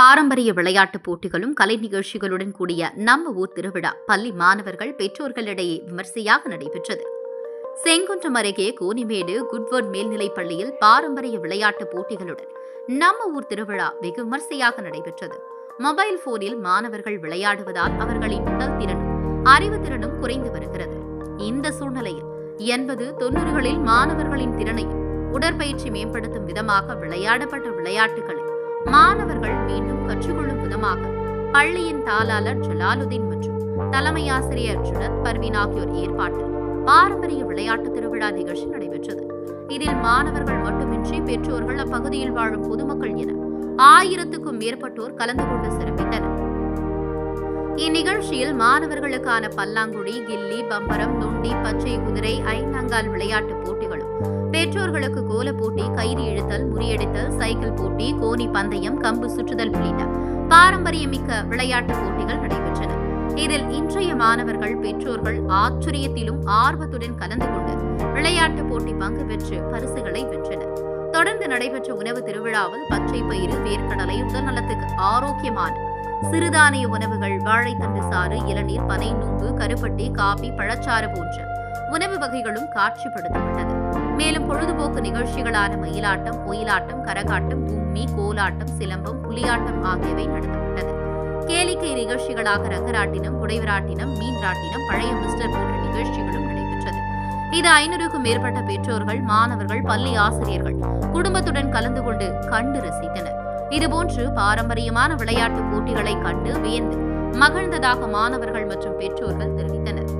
பாரம்பரிய விளையாட்டுப் போட்டிகளும் கலை நிகழ்ச்சிகளுடன் கூடிய நம்ம ஊர் திருவிழா பள்ளி மாணவர்கள் பெற்றோர்களிடையே விமர்சையாக நடைபெற்றது. செங்குன்றம் அருகே கோனிமேடு குட்வர்ட் மேல்நிலைப் பள்ளியில் பாரம்பரிய விளையாட்டுப் போட்டிகளுடன் நம்ம ஊர் திருவிழா வெகு விமர்சையாக நடைபெற்றது. மொபைல் போனில் மாணவர்கள் விளையாடுவதால் அவர்களின் உடல் திறனும் அறிவு திறனும் குறைந்து வருகிறது. இந்த சூழ்நிலையில் எண்பது தொன்னூறுகளில் மாணவர்களின் திறனையும் உடற்பயிற்சி மேம்படுத்தும் விதமாக விளையாடப்பட்ட விளையாட்டுகளை மாணவர்கள் மீண்டும் கற்றுக்கொள்ளும் விதமாக பள்ளியின் தாளாளர் ஜலாலுதீன் மற்றும் தலைமை ஆசிரியர் ஜுனத் பர்வீன் ஆகியோர் ஏற்பாட்டில் பாரம்பரிய விளையாட்டு திருவிழா நிகழ்ச்சி நடைபெற்றது. இதில் மாணவர்கள் மட்டுமின்றி பெற்றோர்கள் அப்பகுதியில் வாழும் பொதுமக்கள் என ஆயிரத்துக்கும் மேற்பட்டோர் கலந்து கொண்டு சிறப்பித்தனர். இந்நிகழ்ச்சியில் மாணவர்களுக்கான பல்லாங்குழி கில்லி பம்பரம் நொண்டி பச்சை குதிரை ஐந்தாங்கால் விளையாட்டுப் போட்டி பெற்றோர்களுக்கு கோல போட்டி கயிறு இழுத்தல் முறியடித்தல் சைக்கிள் போட்டி கோனி பந்தயம் கம்பு சுற்றுதல் உள்ளிட்ட பாரம்பரியமிக்க விளையாட்டுப் போட்டிகள் நடைபெற்றன. இதில் இன்றைய மாணவர்கள் பெற்றோர்கள் ஆச்சரியத்திலும் ஆர்வத்துடன் கலந்து கொண்டு விளையாட்டுப் போட்டி பங்கு பெற்று பரிசுகளை வென்றனர். தொடர்ந்து நடைபெற்ற உணவு திருவிழாவில் பச்சை பயிறு வேர்க்கடலை உடல்நலத்துக்கு ஆரோக்கியமான சிறுதானிய உணவுகள் வாழைத்தண்டு சாறு இளநீர் பனை நுங்கு கருப்பட்டி காபி பழச்சாறு போன்ற உணவு வகைகளும் காட்சிப்படுத்தப்பட்டது. மேலும் பொழுதுபோக்கு நிகழ்ச்சிகளான மயிலாட்டம் ஒயிலாட்டம் கரகாட்டம் கும்மி கோலாட்டம் சிலம்பம் புலியாட்டம் ஆகியவை நடத்தப்பட்டது. கேளிக்கை நிகழ்ச்சிகளாக ரங்கராட்டினம் குடைவராட்டினம் மீன்ராட்டினம் பழைய மிஸ்டர் போன்ற நிகழ்ச்சிகளும் நடைபெற்றது. இது ஐநூறுக்கும் மேற்பட்ட பெற்றோர்கள் மாணவர்கள் பள்ளி ஆசிரியர்கள் குடும்பத்துடன் கலந்து கொண்டு கண்டு ரசித்தனர். இதுபோன்று பாரம்பரியமான விளையாட்டுப் போட்டிகளை கண்டு வியந்து மகிழ்ந்ததாக மாணவர்கள் மற்றும் பெற்றோர்கள் தெரிவித்தனர்.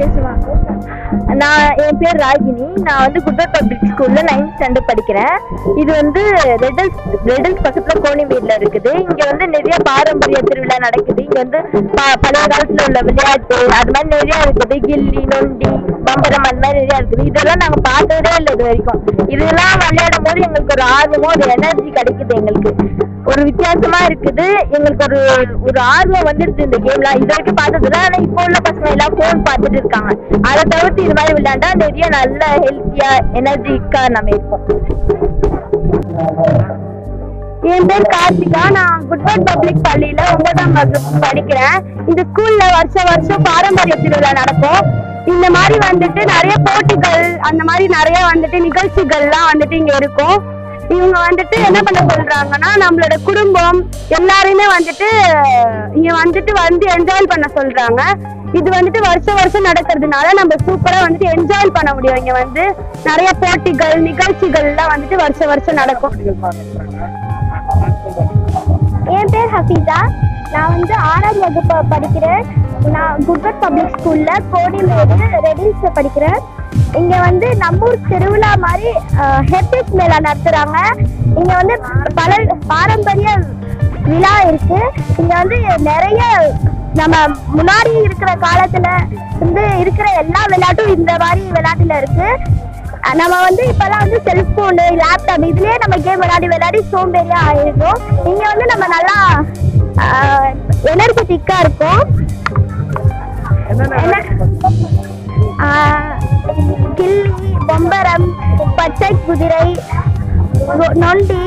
பேசுவாங்க. நான் என் பேர் ராகினி. நான் வந்து குட்டர் பப்ளிக் ஸ்கூல்ல நைன்த் ஸ்டாண்டர்ட் படிக்கிறேன். இது வந்து ரெடல்ஸ் ரெடல்ஸ் பக்கத்துல கோணிமேட்ல இருக்குது. இங்க வந்து நிறைய பாரம்பரிய திருவிழா நடக்குது. இங்க வந்து ப- பழைய காலத்துல உள்ள விளையாட்டு அது மாதிரி நிறைய இருக்குது. கில்லி நொண்டி பம்பரம் அந்த மாதிரி நிறைய இருக்குது. இதெல்லாம் நாங்க பார்த்ததே இல்லை இது வரைக்கும். இதெல்லாம் விளையாடும் போது எங்களுக்கு ஒரு ஆர்வமும் ஒரு எனர்ஜி கிடைக்குது எங்களுக்கு. ஒரு வித்தியாசமா இருக்குது. எங்களுக்கு ஒரு ஒரு ஆர்வம் வந்துடுது இந்த கேம்ல இது வரைக்கும் பார்த்ததுல ஆனா இப்போ உள்ள பசங்க எல்லாம் ஃபோன் பார்த்துட்டு இருக்காங்க. அதை தவிர்த்து இது மாதிரி விளையாண்டா நிறைய நல்ல ஹெல்த்தியா எனர்ஜிக்கா நம்ம இருப்போம். என் பேர் கார்த்திகா. நான் குட்வர்ட் பப்ளிக் பள்ளியில ஒன்பதாம் வகுப்பு படிக்கிறேன். இந்த ஸ்கூல்ல வருஷம் வருஷம் பாரம்பரிய திருவிழா நடக்கும். இந்த மாதிரி வந்துட்டு நிறைய போட்டிகள் அந்த மாதிரி நிறைய வந்துட்டு நிகழ்ச்சிகள்லாம் வந்துட்டு இங்க இருக்கும். இவங்க வந்துட்டு என்ன பண்ண சொல்றாங்கன்னா நம்மளோட குடும்பம் எல்லாரையுமே வந்துட்டு இங்க வந்துட்டு வந்து என்ஜாய் பண்ண சொல்றாங்க. இது வந்துட்டு வருஷம் வருஷம் நடக்கிறதுனால நம்ம சூப்பரா வந்துட்டு என்ஜாய் பண்ண முடியும். இங்க வந்து நிறைய போட்டிகள் நிகழ்ச்சிகள் எல்லாம் வந்துட்டு வருஷம் வருஷம் நடக்கும். என் பேர் ஹஃபீஸா. நான் வந்து ஆறாம் வகுப்பு படிக்கிறேன். நான் குட்வர்ட் பப்ளிக் ஸ்கூல்ல கோடிமேடு ரெடில்ஸ்ல படிக்கிறேன். இங்க வந்து நம்மூர் திருவிழா மாதிரி ஹெரிட்டேஜ் மேளா நடத்துறாங்க. இங்க வந்து பல பாரம்பரிய விழா இருக்கு. இங்க வந்து நிறைய நம்ம முன்னாடி இருக்கிற காலத்துல வந்து இருக்கிற எல்லா விளையாட்டும் இந்த மாதிரி விளையாட்டுல இருக்கு. நம்ம வந்து இப்பெல்லாம் வந்து செல்போனு லேப்டாப் இதுலயே நம்ம கேம் விளையாடி விளையாடி சோம்பேறியா ஆயிருக்கும். இங்க வந்து நம்ம நல்லா எனர்ஜெட்டிக்கா இருக்கும். என்ன- பொம்பரம் பச்சை குதிரை நொண்டி